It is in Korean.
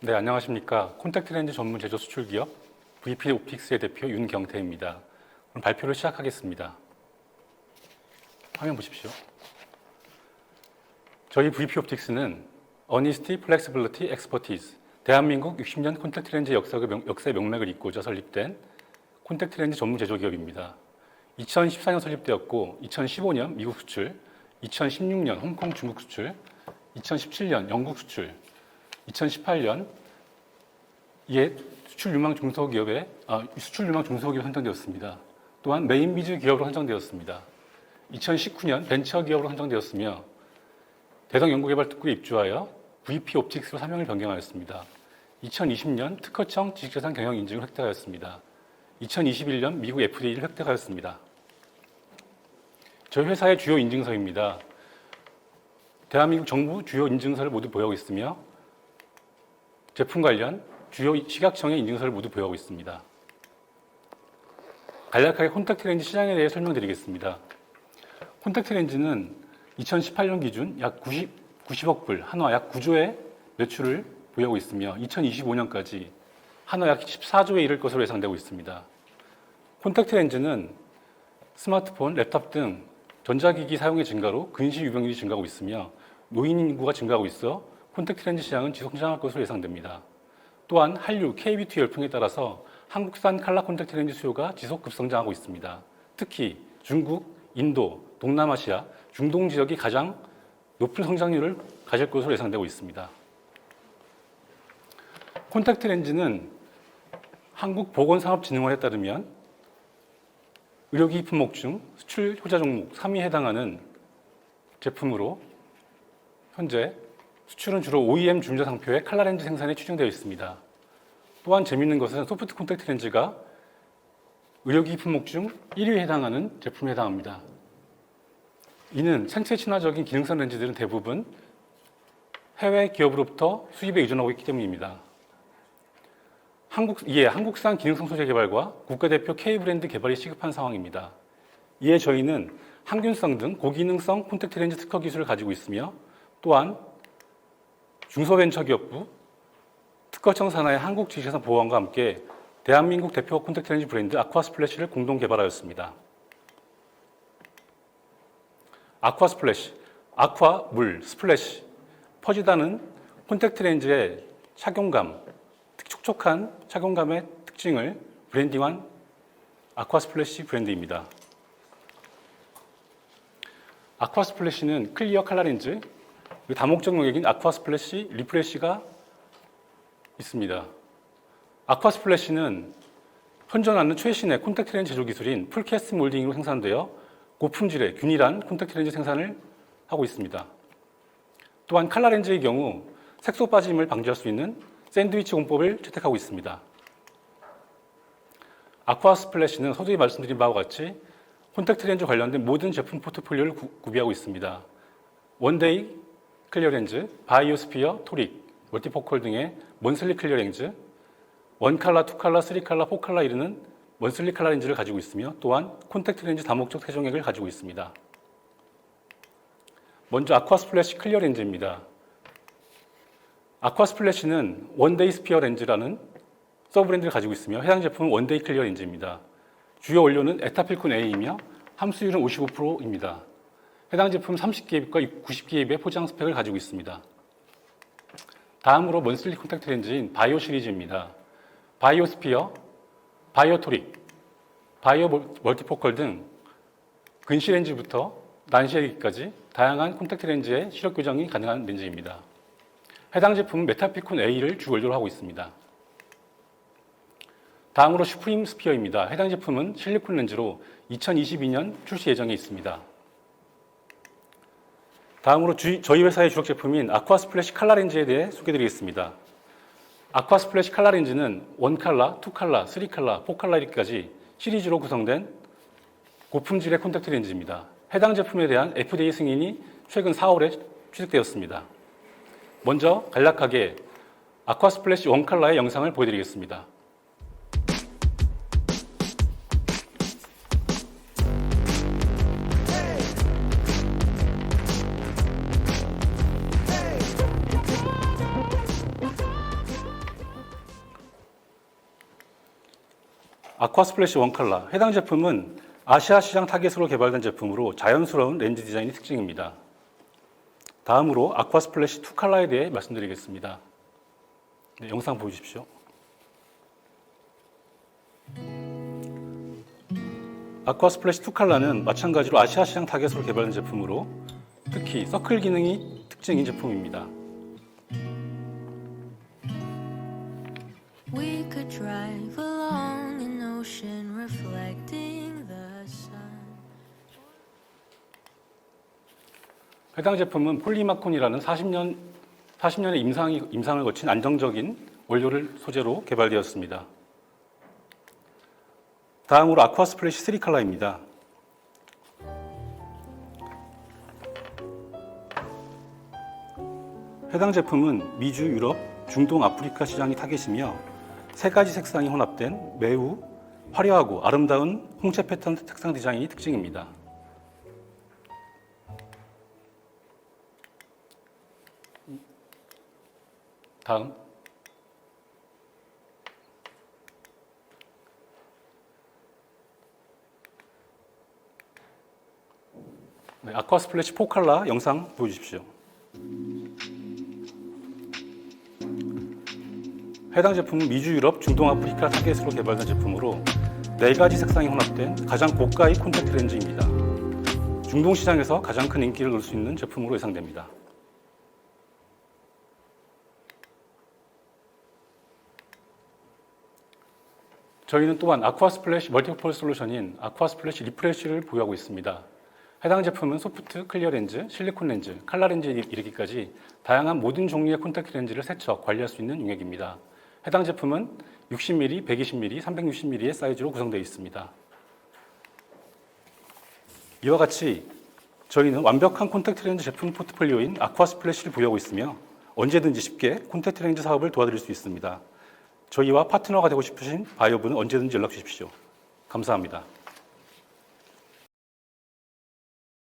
네, 안녕하십니까. 콘택트 렌즈 전문 제조 수출 기업 VP 옵틱스의 대표 윤경태입니다. 오늘 발표를 시작하겠습니다. 화면 보십시오. 저희 VP 옵틱스는 Honesty, Flexibility, Expertise 대한민국 60년 콘택트 렌즈 역사의, 명, 역사의 명맥을 잇고자 설립된 콘택트 렌즈 전문 제조 기업입니다. 2014년 설립되었고 2015년 미국 수출, 2016년 홍콩 중국 수출, 2017년 영국 수출, 2018년 이에 수출 유망 중소기업에 아, 수출 유망 중소기업 선정되었습니다. 또한 메인 비즈 기업으로 선정되었습니다. 2019년 벤처 기업으로 선정되었으며 대성 연구개발 특구에 입주하여 VP 옵틱스로 사명을 변경하였습니다. 2020년 특허청 지식재산 경영 인증을 획득하였습니다. 2021년 미국 FDA를 획득하였습니다. 저희 회사의 주요 인증서입니다. 대한민국 정부 주요 인증서를 모두 보유하고 있으며 제품 관련 주요 시각청의 인증서를 모두 보유하고 있습니다. 간략하게 콘택트 렌즈 시장에 대해 설명드리겠습니다. 콘택트 렌즈는 2018년 기준 약 90, 90억 불, 한화 약 9조의 매출을 보유하고 있으며 2025년까지 한화 약 14조에 이를 것으로 예상되고 있습니다. 콘택트 렌즈는 스마트폰, 랩탑 등 전자기기 사용의 증가로 근시 유병률이 증가하고 있으며 노인 인구가 증가하고 있어 콘택트 렌즈 시장은 지속 성장할 것으로 예상됩니다. 또한 한류, KBT 열풍에 따라서 한국산 칼라 콘택트 렌즈 수요가 지속 급성장하고 있습니다. 특히 중국, 인도, 동남아시아, 중동 지역이 가장 높은 성장률을 가질 것으로 예상되고 있습니다. 콘택트 렌즈는 한국보건산업진흥원에 따르면 의료기기 품목 중 수출 효자 종목 3위에 해당하는 제품으로 현재 수출은 주로 OEM 중저 상표의 칼라 렌즈 생산에 추진되어 있습니다. 또한 재미있는 것은 소프트 콘택트 렌즈가 의료기기 품목 중 1위에 해당하는 제품에 해당합니다. 이는 생체 친화적인 기능성 렌즈들은 대부분 해외 기업으로부터 수입에 의존하고 있기 때문입니다. 한국, 이에 한국산 기능성 소재 개발과 국가대표 K 브랜드 개발이 시급한 상황입니다. 이에 저희는 항균성 등 고기능성 콘택트 렌즈 특허 기술을 가지고 있으며 또한 중소벤처기업부 특허청 산하의 한국지식재산 보호원과 함께 대한민국 대표 콘택트 렌즈 브랜드 아쿠아 스플래시를 공동 개발하였습니다. 아쿠아 스플래시, 아쿠아 물, 스플래시, 퍼지다는 콘택트 렌즈의 착용감, 촉촉한 착용감의 특징을 브랜딩한 아쿠아 스플래시 브랜드입니다. 아쿠아 스플래시는 클리어 칼라 렌즈, 다목적 용액인 아쿠아 스플래시 리프레시가 있습니다. 아쿠아 스플래시는 현존하는 최신의 콘택트 렌즈 제조 기술인 풀캐스트 몰딩으로 생산되어 고품질의 균일한 콘택트 렌즈 생산을 하고 있습니다. 또한 칼라 렌즈의 경우 색소 빠짐을 방지할 수 있는 샌드위치 공법을 채택하고 있습니다. 아쿠아 스플래시는 서두에 말씀드린 바와 같이 콘택트 렌즈 관련된 모든 제품 포트폴리오를 구, 구비하고 있습니다. 원데이 클리어 렌즈, 바이오스피어, 토릭, 멀티포컬 등의 먼슬리 클리어 렌즈, 원칼라, 투칼라, 쓰리칼라, 포칼라 이르는 먼슬리 칼라 렌즈를 가지고 있으며 또한 콘택트 렌즈 다목적 세종액을 가지고 있습니다. 먼저 아쿠아 스플래시 클리어 렌즈입니다. 아쿠아 스플래시는 원데이 스피어 렌즈라는 서브랜드를 가지고 있으며 해당 제품은 원데이 클리어 렌즈입니다. 주요 원료는 에타필콘 A이며 함수율은 55%입니다. 해당 제품 30개입과 90개입의 포장 스펙을 가지고 있습니다. 다음으로 먼슬리 콘택트 렌즈인 바이오 시리즈입니다. 바이오스피어, 바이오토릭, 바이오 멀티포컬 등 근시 렌즈부터 난시 렌즈까지 다양한 콘택트 렌즈의 시력 교정이 가능한 렌즈입니다. 해당 제품은 메타피콘 A를 주 원료로 하고 있습니다. 다음으로 슈프림 스피어입니다. 해당 제품은 실리콘 렌즈로 2022년 출시 예정에 있습니다. 다음으로 주, 저희 회사의 주력 제품인 아쿠아 스플래시 칼라 렌즈에 대해 소개드리겠습니다. 아쿠아 스플래시 칼라 렌즈는 원칼라, 투칼라, 쓰리칼라, 포칼라까지 시리즈로 구성된 고품질의 콘택트 렌즈입니다. 해당 제품에 대한 FDA 승인이 최근 4월에 취득되었습니다. 먼저 간략하게 아쿠아 스플래시 원칼라의 영상을 보여드리겠습니다. 아쿠아 스플래시 원 컬러. 해당 제품은 아시아 시장 타겟으로 개발된 제품으로 자연스러운 렌즈 디자인이 특징입니다. 다음으로 아쿠아 스플래시 투 컬러에 대해 말씀드리겠습니다. 네, 영상 보여주십시오. 아쿠아 스플래시 투 컬러는 마찬가지로 아시아 시장 타겟으로 개발된 제품으로 특히 서클 기능이 특징인 제품입니다. Ocean reflecting the sun. 해당 제품은 폴리마콘이라는 40년 40년의 임상이, 임상을 거친 안정적인 원료를 소재로 개발되었습니다. 다음으로 아쿠아 스플래시 3 컬러입니다. 해당 제품은 미주, 유럽, 중동, 아프리카 시장이 타겟이며 세 가지 색상이 혼합된 매우 화려하고 아름다운 홍채 패턴 색상 디자인이 특징입니다. 다음. 네, 아쿠아 스플래시 포칼라 영상 보여주십시오. 해당 제품은 미주, 유럽, 중동, 아프리카 타겟으로 개발된 제품으로 네 가지 색상이 혼합된 가장 고가의 콘택트 렌즈입니다. 중동 시장에서 가장 큰 인기를 얻을 수 있는 제품으로 예상됩니다. 저희는 또한 아쿠아 스플래시 멀티폴 솔루션인 아쿠아 스플래시 리프레쉬를 보유하고 있습니다. 해당 제품은 소프트, 클리어 렌즈, 실리콘 렌즈, 칼라 렌즈에 이르기까지 다양한 모든 종류의 콘택트 렌즈를 세척, 관리할 수 있는 용액입니다. 해당 제품은 60mm, 120mm, 360mm의 사이즈로 구성되어 있습니다. 이와 같이 저희는 완벽한 콘택트 렌즈 제품 포트폴리오인 아쿠아 스플래시를 보유하고 있으며 언제든지 쉽게 콘택트 렌즈 사업을 도와드릴 수 있습니다. 저희와 파트너가 되고 싶으신 바이오분은 언제든지 연락 주십시오. 감사합니다.